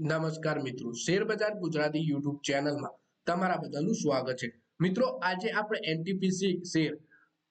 નમસ્કાર મિત્રો શેર બજાર ગુજરાતી યુટ્યુબ ચેનલમાં તમારા બધાનું સ્વાગત છે. મિત્રો, આજે આપણે એનટીપીસી શેર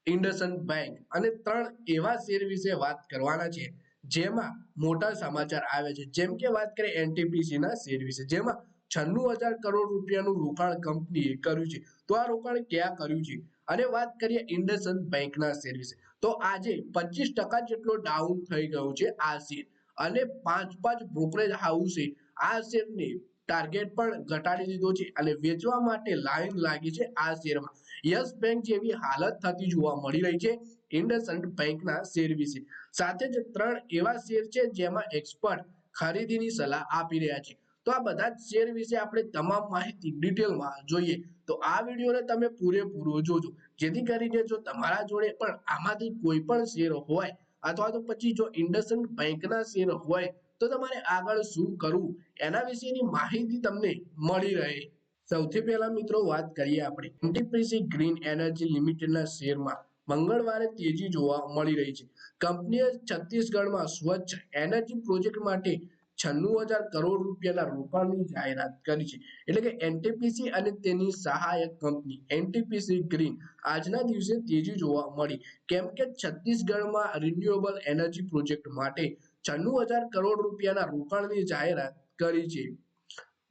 ઇન્ડસન બેંક અને ત્રણ એવા શેર વિશે વાત કરવાના છે, જેમાં મોટા સમાચાર આવે છે. જેમ કે વાત કરીએ એનટીપીસી ના શેર વિશે, જેમાં છન્નું હજાર કરોડ રૂપિયાનું રોકાણ કંપનીએ કર્યું છે. તો આ રોકાણ ક્યાં કર્યું છે? અને વાત કરીએ ઇન્ડસન બેંકના શેર વિશે, તો આજે પચીસ ટકા જેટલો ડાઉન થઈ ગયો છે આ શેર. અને પાંચ પાંચ બ્રોકરેજ હાઉસે આ શેરની ટાર્ગેટ પણ ઘટાડી દીધો છે અને વેચવા માટે લાઈન લાગી છે આ શેરમાં. યસ બેંક જેવી હાલત થતી જોવા મળી રહી છે ઇન્ડસઇન્ડ બેંકના શેર વિશે. સાથે જ ત્રણ એવા શેર છે જેમાં એક્સપર્ટ ખરીદીની સલાહ આપી રહ્યા છે. તો આ બધા જ શેર વિશે આપણે તમામ માહિતી ડિટેલમાં જોઈએ. તો આ વિડીયોને તમે પૂરેપૂરો જોજો. જેથી કરીને જો તમારા જોડે પણ આમાંથી કોઈ પણ શેર હોય અથવા તો પછી જો ઇન્ડસઇન્ડ બેંકના શેર હોય તો તમારે આગળ શું કરવું? એના વિશેની માહિતી તમને મળી રહે. સૌથી પહેલા મિત્રો વાત કરીએ આપણે. એનટીપીસી ગ્રીન એનર્જી લિમિટેડના શેરમાં મંગળવારે તેજી જોવા મળી રહી છે. કંપનીએ છત્તીસગઢમાં સ્વચ્છ એનર્જી પ્રોજેક્ટ માટે છન્નું હજાર કરોડ રૂપિયાના રોકાણની જાહેરાત કરી છે. એટલે કે એનટીપીસી અને તેની સહાયક કંપની એનટીપીસી ગ્રીન આજના દિવસે તેજી જોવા મળી. કેમ કે છત્તીસગઢમાં રિન્યુએબલ એનર્જી પ્રોજેક્ટ માટે છન્નું હજાર કરોડ રૂપિયાના રોકાણની જાહેરાત કરી છે.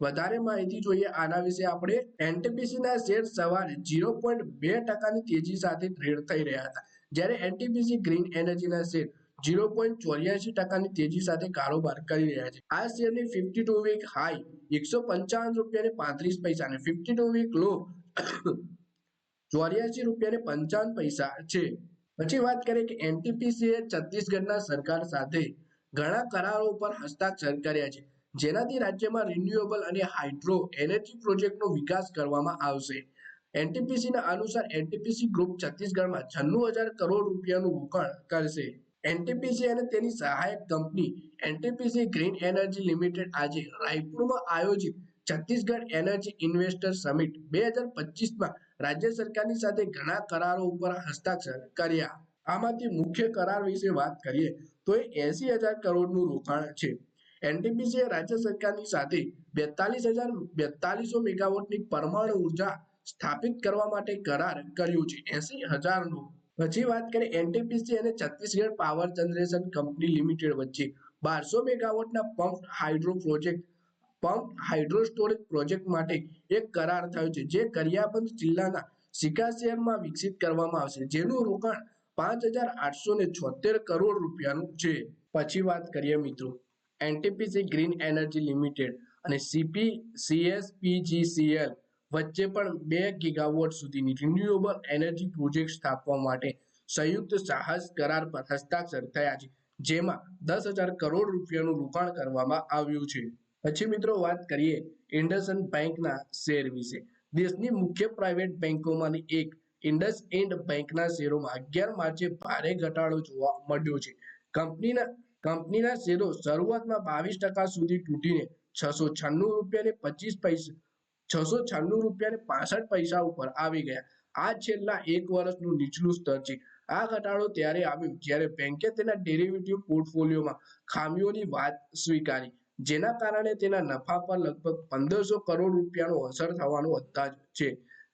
વધારે માહિતી જોઈએ આના વિશે આપણે એનટીપીસી ના શેર સવારે ઝીરો પોઈન્ટ બે ટકાની તેજી સાથે ટ્રેડ થઈ રહ્યા હતા. જ્યારે એનટીપીસી ગ્રીન એનર્જીના શેર ઝીરો પોઈન્ટ ચોર્યાસી ટકાની તેજી સાથે કારોબાર કરી રહ્યા છે. આ શેરની ફિફ્ટી ટુ વીક હાઈ એકસો પંચાવન રૂપિયા પાંત્રીસ પૈસા અને ફિફ્ટી ટુ વીક લો ચોર્યાસી રૂપિયા પંચાવન પૈસા છે. પછી વાત કરીએ કે એનટીપીસી એ છત્તીસગઢના સરકાર સાથે ઘણા કરારો પર હસ્તાક્ષર કર્યા છે. જેનાથી રાજ્યમાં રિન્યુએબલ અને હાઇડ્રો એનર્જી પ્રોજેક્ટનો વિકાસ કરવામાં આવશે. એનટીપીસીના અનુસાર એનટીપીસી ગ્રુપ છત્તીસગઢમાં છન્નું હજાર કરોડ રૂપિયાનું રોકાણ કરશે. એનટીપીસી અને તેની સહાયક company NTPC green energy limited આજે રાયપુરમાં આયોજિત છત્તીસગઢ એનર્જી ઇન્વેસ્ટર સમિટ બે હજાર પચીસમાં રાજ્ય સરકારની સાથે ઘણા કરારો ઉપર હસ્તાક્ષર કર્યા. આમાંથી મુખ્ય કરાર વિશે વાત કરીએ તો એ એસી હજાર કરોડનું રોકાણ છે. એનટીપીસીએ રાજ્ય સરકારની સાથે બેતાલીસ હજાર બેતાલીસો મેગાવોટની પરમાણુ ઊર્જા સ્થાપિત કરવા માટે કરાર કર્યો છે. એસી હજારનો. પછી વાત કરીએ એનટીપીસી અને Chhattisgarh power generation company limited વચ્ચે. બારસો મેગાવોટના pump hydro project, pump hydro storage project માટે એક કરાર થયો છે, જે કરિયાબંધ જિલ્લાના સિકા શહેરમાં વિકસિત કરવામાં આવશે. જેનું રોકાણ પાંચ હજાર આઠસો ને છોતેર કરોડ રૂપિયાનું છે. પછી વાત કરીએ મિત્રો, એનટીપીસી ગ્રીન એનર્જી લિમિટેડ અને સીપી, સીએસપીજીસીએલ વચ્ચે પણ બે ગીગાવોટ સુધીની રિન્યુએબલ એનર્જી પ્રોજેક્ટ સ્થાપવા માટે સંયુક્ત સાહસ કરાર પર હસ્તાક્ષર થયા છે, જેમાં દસ હજાર કરોડ રૂપિયાનું રોકાણ કરવામાં આવ્યું છે. પછી મિત્રો વાત કરીએ ઇન્ડસન બેંકના શેર વિશે. દેશની મુખ્ય પ્રાઇવેટ બેંકોમાંની એક ઇન્ડસ ઇન્ડ બેંકના શેરોમાં અગિયાર માર્ચે ભારે ઘટાડો જોવા મળ્યો છે. કંપનીના કંપનીના શેરો શરૂઆતમાં બાવીસ ટકા સુધી તૂટીને છસો છન્નું રૂપિયા ને પચીસ પૈસા, છસો છન્નું રૂપિયા ને પાસઠ પૈસા ઉપર આવી ગયા. આ છેલ્લા એક વર્ષનું નીચલું સ્તર છે. આ ઘટાડો ત્યારે આવ્યો જ્યારે બેંકે તેના ડેરિવેટિવ પોર્ટફોલિયોમાં ખામીઓની વાત સ્વીકારી, જેના કારણે તેના નફા પર લગભગ પંદરસો કરોડ રૂપિયાનો અસર થવાનો અંદાજ છે.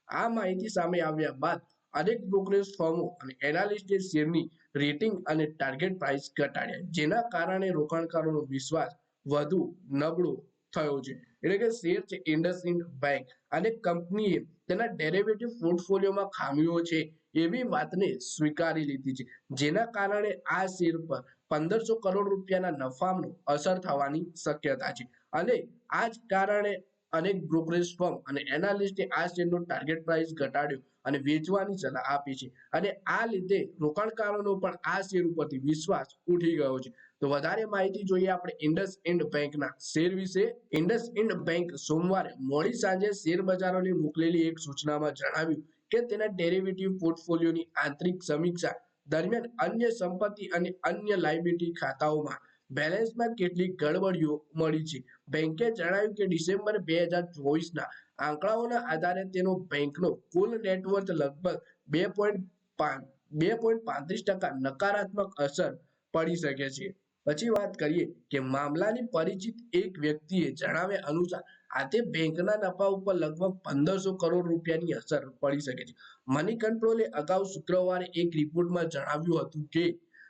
આ માહિતી સામે આવ્યા બાદ અનેક બ્રોકરેજ ફર્મો અને એનાલિસ્ટે શેરની રેટિંગ અને ટાર્ગેટ પ્રાઇસ ઘટાડ્યા, જેના કારણે રોકાણકારોનો વિશ્વાસ વધુ નબળો થયો છે. એટલે કે શેર છે ઇન્ડસઇન્ડ બેંક અને કંપનીએ તેના ડેરિવેટિવ પોર્ટફોલિયોમાં ખામીઓ છે એવી વાતને સ્વીકારી લીધી છે, જેના કારણે આ શેર પર પંદરસો કરોડ રૂપિયાના નફાનો અસર થવાની શક્યતા છે. અને આ જ કારણે અનેક બ્રોકરેજ ફર્મ અને એનાલિસ્ટે આ શેરનો ટાર્ગેટ પ્રાઇસ ઘટાડ્યો અને વેચવાની સલાહ આપી છે. અને આ લીધે રોકાણકારોનો પણ આ શેર ઉપરથી વિશ્વાસ ઉઠી ગયો છે. તો વધારે માહિતી જોઈએ આપણે ઇન્ડસ ઇન્ડ બેંકના શેર વિશે. ઇન્ડસ ઇન્ડ બેંક સોમવારે મોડી સાંજે શેર બજારોને મોકલેલી એક સૂચનામાં જણાવ્યું કે તેના ડેરિવેટિવ પોર્ટફોલિયોની આંતરિક સમીક્ષા દરમિયાન અન્ય સંપત્તિ અને અન્ય લાયબિલિટી ખાતાઓમાં બેલેન્સમાં કેટલીક ગડબડીઓ મળી છે. બેંકે જણાવ્યું કે ડિસેમ્બર બે હજાર ચોવીસના આંકડાઓના આધારે તેનો બેંકનો કુલ નેટવર્થ લગભગ બે પોઈન્ટ બે પોઈન્ટ પાંત્રીસ ટકા નકારાત્મક અસર પડી શકે છે. પછી વાત કરીએ કે મામલાની પરિચિત એક વ્યક્તિએ જણાવ્યા અનુસાર આજે બેંકના નફા ઉપર લગભગ પંદરસો કરોડ રૂપિયાની અસર પડી શકે છે. મની કંટ્રોલે અગાઉ શુક્રવારે એક રિપોર્ટમાં જણાવ્યું હતું કે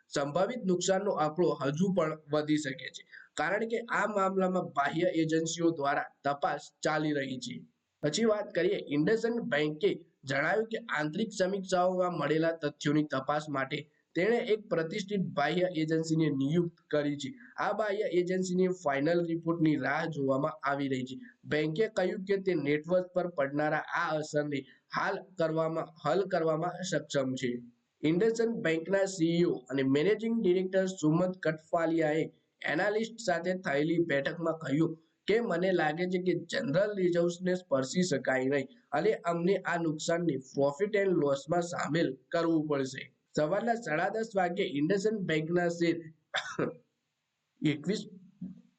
સંભવિત નુકસાનનો આંકડો હજુ પણ વધી શકે છે. કારણ કે આ મામલામાં બાહ્ય એજન્સીઓ દ્વારા તપાસ ચાલી રહી છે. પછી વાત કરીએ ઇન્ડસન બેંકે જણાવ્યું કે આંતરિક સમીક્ષાઓમાં મળેલા તથ્યોની તપાસ માટે તેણે એક પ્રતિષ્ઠિત બાહ્ય એજન્સીને નિયુક્ત કરી છે. આ બાહ્ય એજન્સીની ફાઇનલ રિપોર્ટની રાહ જોવામાં આવી રહી છે. બેંકે કહ્યું કે તે નેટવર્ક પર પડનારા આ અસરને હાલ કરવામાં, હલ કરવામાં સક્ષમ છે. ઇન્ડસન બેંકના સીઈઓ અને મેનેજિંગ ડિરેક્ટર સુમંત કટફાલિયાએ એનાલિસ્ટ સાથે થયેલી બેઠકમાં કહ્યું કે, મને લાગે છે કે જનરલ રિઝર્વ્સને સ્પર્શી શકાય નહીં, અને અમને આ નુકસાનને પ્રોફિટ એન્ડ લોસમાં સામેલ કરવું પડશે. સવારના સાડા દસ વાગ્યે ઇન્ડસન બેંકના શેર એકવીસ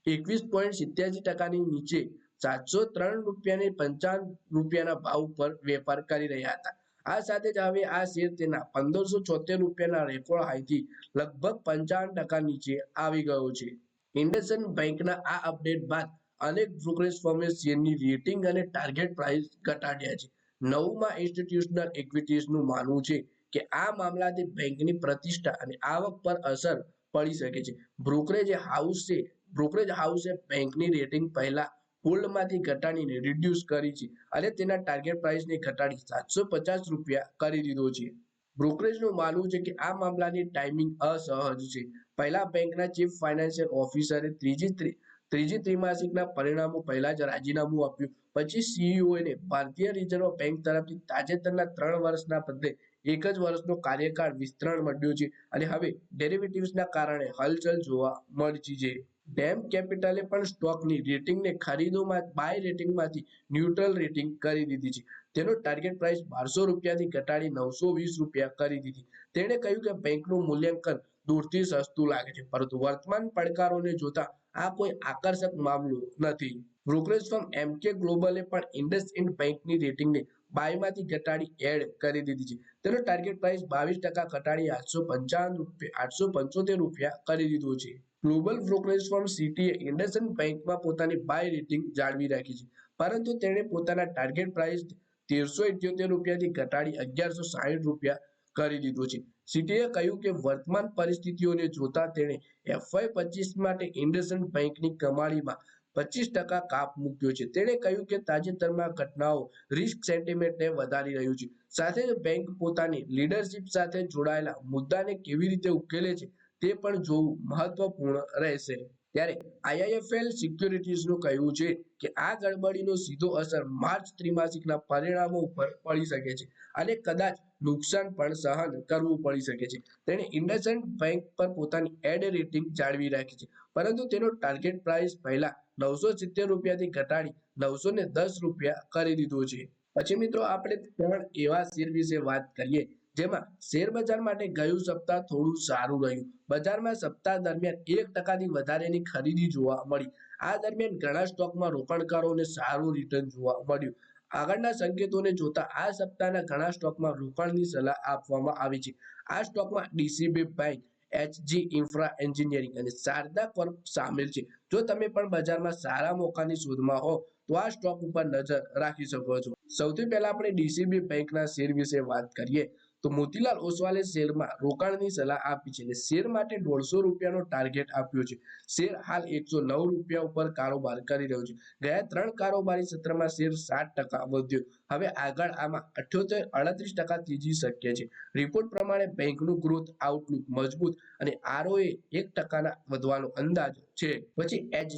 એકવીસ પોઈન્ટ સિત્યાસી ટકાની નીચે સાતસો ત્રણ રૂપિયાની પંચાવન રૂપિયાના ભાવ પર વેપાર કરી રહ્યા હતા. આ સાથે જ હવે આ શેર તેના પંદરસો છોતેર રૂપિયાના રેકોર્ડ હાઈથી લગભગ પંચાવન ટકા નીચે આવી ગયો છે. ઇન્ડસન બેંકના આ અપડેટ બાદ અનેક બ્રોકરેજ ફર્મે શેરની રેટિંગ અને ટાર્ગેટ પ્રાઇસ ઘટાડ્યા છે. નવમાં ઇન્સ્ટિટ્યુશનલ ઇક્વિટીઝનું માનવું છે કે આ મામલાથી બેંકની પ્રતિષ્ઠા અને આવક પર અસર પડી શકે છે. બ્રોકરેજ હાઉસે બ્રોકરેજ હાઉસે બેંકની રેટિંગ પહેલા હોલ્ડમાંથી ઘટાડીને રિડ્યુસ કરી છે. અને તેના ટાર્ગેટ પ્રાઇસને ઘટાડી સાતસો પચાસ રૂપિયા કરી દીધો છે. બ્રોકરેજનું માનવું છે કે આ મામલાની ટાઈમિંગ અસહજ છે. પહેલા બેંકના ચીફ ફાઇનાન્શિયલ ઓફિસરે ત્રીજી ત્રિ- ત્રીજી ત્રિમાસિકના પરિણામો પહેલા જ રાજીનામું આપ્યું. પછી સીઈઓને ભારતીય રિઝર્વ બેંક તરફથી તાજેતરના ત્રણ વર્ષના બદલે એક જ વર્ષનો કાર્યકાળ વિસ્તરણ મળ્યો છે. અને હવે ડેરિવેટિવ્સના કારણે હલચલ જોવા મળી છે. ડેમ કેપિટલે પણ સ્ટોકની રેટિંગને ખરીદોમાં બાય રેટિંગમાંથી ન્યુટ્રલ રેટિંગ કરી દીધી છે. તેનો ટાર્ગેટ પ્રાઇસ બારસો રૂપિયાથી ઘટાડી નવસો વીસ રૂપિયા કરી દીધી. તેણે કહ્યું કે બેંકનું મૂલ્યાંકન દૂરથી સસ્તું લાગે છે, પરંતુ વર્તમાન પડકારોને જોતા આ કોઈ આકર્ષક મામલો નથી. બ્રોકરેજ ફર્મ એમકે ગ્લોબલે પણ ઇન્ડસઇન્ડ બેંકની રેટિંગને બાયમાંથી ઘટાડી એડ કરી દીધી છે. તેનો ટાર્ગેટ પ્રાઇસ બાવીસ ટકા ઘટાડી આઠસો પંચાવન રૂપિયા, આઠસો પંચોતેર રૂપિયા કરી દીધો છે. ગ્લોબલ બ્રોકરેજ ફર્મ સિટીએ ઇન્ડસન બેંકમાં પોતાની બાય રેટિંગ જાળવી રાખી છે. પરંતુ તેણે પોતાના ટાર્ગેટ પ્રાઇસ તેરસો ઇઠ્યોતેર રૂપિયાથી ઘટાડી અગિયારસો સાહીઠ રૂપિયા કરી દીધો છે. સિટીએ કહ્યું કે વર્તમાન પરિસ્થિતિઓને જોતા તેણે એફઆઈ પચીસ માટે ઇન્ડસન બેંકની કમાણીમાં પચીસ ટકા કાપ મૂક્યો છે. તેણે કહ્યું કે તાજેતરમાં ઘટનાઓ રિસ્ક સેન્ટિમેન્ટને વધારી રહ્યું છે. સાથે બેંક પોતાની લીડરશિપ સાથે જોડાયેલા મુદ્દાને કેવી રીતે ઉકેલે છે તે પણ જોવું મહત્વપૂર્ણ રહેશે. ત્યારે આઈઆઈએફએલ સિક્યુરિટીઝનું કહેવું છે કે આ ગડબડીનો સીધો અસર માર્ચ ત્રિમાસિકના પરિણામો ઉપર પડી શકે છે અને કદાચ નુકસાન પણ સહન કરવું પડી શકે છે. તેણે ઇન્ડસઇન્ડ બેંક પર પોતાની એડ રેટિંગ જાળવી રાખી છે. પરંતુ તેનો ટાર્ગેટ પ્રાઇસ પહેલા નવસો સિત્તેર રૂપિયાથી ઘટાડી નવસો ને દસ રૂપિયા કરી દીધો છે. પછી મિત્રો આપણે ત્રણ એવા શેર વિશે વાત કરીએ જેમાં શેર બજાર માટે ગયું સપ્તાહ થોડું સારું રહ્યું. બજારમાં સપ્તાહ દરમિયાન એક ટકાથી વધારેની ખરીદી જોવા મળી. આ દરમિયાન ઘણા સ્ટોકમાં રોકાણકારોને સારું રિટર્ન જોવા મળ્યું. આગળના સંકેતોને જોતા આ સપ્તાહના ઘણા સ્ટોકમાં રોકાણની સલાહ આપવામાં આવી છે. આ સ્ટોકમાં DCB bank, HG infra engineering અને શારદા કોર્પ સામેલ છે. જો તમે પણ બજારમાં સારા મોકાની શોધમાં હો, તો આ સ્ટોક ઉપર નજર રાખી શકો છો. સૌથી પહેલા આપણે ડીસીબી બેંકના શેર વિશે વાત કરીએ. તો મોતીલાલ ઓસવાલે શેરમાં રોકાણની સલાહ આપી છે અને શેર માટે દોઢસો રૂપિયાનો ટાર્ગેટ આપ્યો છે. શેર હાલ એકસો નવ રૂપિયા ઉપર કારોબાર કરી રહ્યો છે. ગયા ત્રણ કારોબારી સત્રમાં શેર સાત ટકા વધ્યો. હવે આગળ આમાં અઠ્યોતેર અડત્રીસ ટકા ત્રીજી શક્ય છે. રિપોર્ટ પ્રમાણે બેંકનું ગ્રોથ આઉટલુક મજબૂત અને આરઓએ એક ટકાના વધવાનો અંદાજ છે. પછી એચ,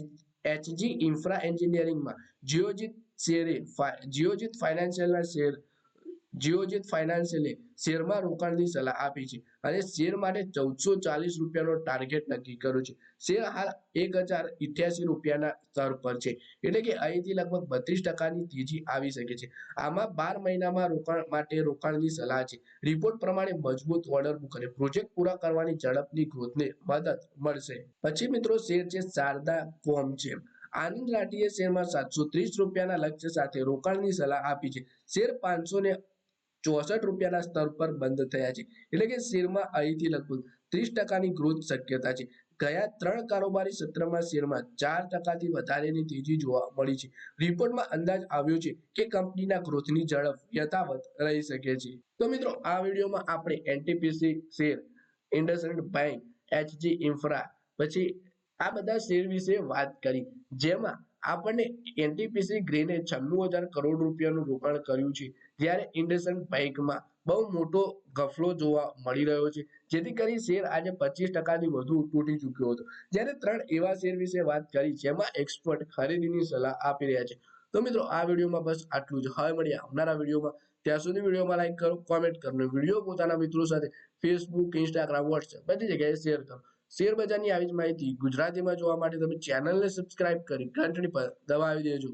એચજી ઇન્ફ્રા એન્જિનિયરિંગમાં જીઓજીત શેરે જીઓજીત ફાઇનાન્શિયલના શેર જીઓજીત ફાઇનાન્શિયલે શેરમાં રોકાણની સલાહ આપી છે અને શેર માટે ચૌદસો ચાલીસ રૂપિયાનો ટાર્ગેટ નક્કી કર્યો છે. શેર હાલ એક હજાર ઇઠ્યાસી રૂપિયાના સ્તર પર છે. એટલે કે અહીંથી લગભગ બત્રીસ ટકાની તેજી આવી શકે છે. આમાં બાર મહિનામાં રોકાણ માટે રોકાણની સલાહ છે. રિપોર્ટ પ્રમાણે મજબૂત ઓર્ડર બુક અને પ્રોજેક્ટ પૂરા કરવાની ઝડપની ગ્રોથને મદદ મળશે. પછી મિત્રો શેર છે શારદા કોમ છે. આનંદ લાઠીએ શેરમાં સાતસો ત્રીસ રૂપિયાના લક્ષ્ય સાથે રોકાણની સલાહ આપી છે. શેર પાંચસો ને ચોસઠ રૂપિયાના સ્તર પર બંધ થયા છે. એટલે કે શેરમાં અહીંથી લગભગ ત્રીસ ટકાની ગ્રોથ શક્યતા છે. ગયા ત્રણ કારોબારી સત્રમાં શેરમાં ચાર ટકાથી વધારેની તેજી જોવા મળી છે. રિપોર્ટમાં અંદાજ આવ્યો છે કે કંપનીના ગ્રોથની ઝડપ યથાવત રહી શકે છે. તો મિત્રો, આ વિડીયોમાં આપણે NTPC share IndusInd bank HG infra પછી આ બધા શેર વિશે વાત કરી. જેમાં આપણને એનટીપીસી ગ્રેને છન્નું હજાર કરોડ રૂપિયાનું રોકાણ કર્યું છે. જ્યારે ઇન્ડસન બેંકમાં બહુ મોટો ગફલો જોવા મળી રહ્યો છે, જેથી કરી શેર આજે પચીસ ટકાથી વધુ તૂટી ચૂક્યો હતો. જ્યારે ત્રણ એવા શેર વિશે વાત કરી, જેમાં એક્સપર્ટ ખરીદીની સલાહ આપી રહ્યા છે. તો મિત્રો, આ વિડીયોમાં બસ આટલું જ. હવે મળીએ આવનારા વિડીયોમાં. ત્યાં સુધી વિડીયોમાં લાઈક કરો કોમેન્ટ કરો વીડિયો પોતાના મિત્રો સાથે ફેસબુક ઇન્સ્ટાગ્રામ વોટ્સએપ બધી જગ્યાએ શેર કરો. શેર બજારની આવી જ માહિતી ગુજરાતીમાં જોવા માટે તમે ચેનલને સબસ્ક્રાઇબ કરી ઘંટડી પર દબાવી દેજો.